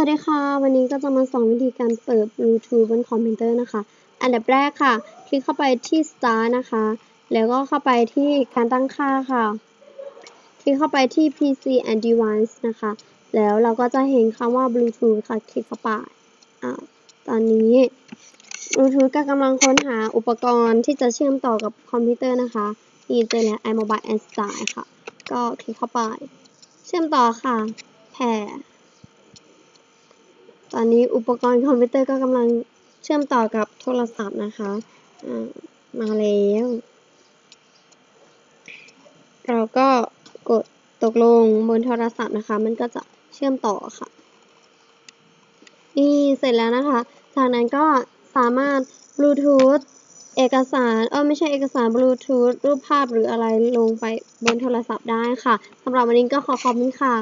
วัสดีค่ะ วันนี้ก็จะมาสอนวิธีการเปิด Bluetooth บนคอมพิวเตอร์นะคะ อันดับแรกค่ะ คลิกเข้าไปที่ Start นะคะ แล้วก็เข้าไปที่การตั้งค่าค่ะ คลิกเข้าไปที่ PC and Device นะคะ แล้วเราก็จะเห็นคำว่า Bluetooth ค่ะ คลิกเข้าไปอ่าตอนนี้ Bluetooth ก็กำลังค้นหาอุปกรณ์ที่จะเชื่อมต่อกับคอมพิวเตอร์นะคะนี่เจอแล้ว iMobile and Style ค่ะ ก็คลิกเข้าไป เชื่อมต่อค่ะแผ่ อนนี้อุปกรณ์คอมพิวเตอร์ก็กำลังเชื่อมต่อกับโทรศัพท์นะคะมาแล้ว เราก็กดตกลงบนโทรศัพท์นะคะ มันก็จะเชื่อมต่อค่ะ นี่เสร็จแล้วนะคะ จากนั้นก็สามารถบลูทูธเอกสาร เออไม่ใช่เอกสารบลูทูธรูปภาพหรืออะไรลงไปบนโทรศัพท์ได้ค่ะสำหรับวันนี้ก็ขอขอบคุณค่ะ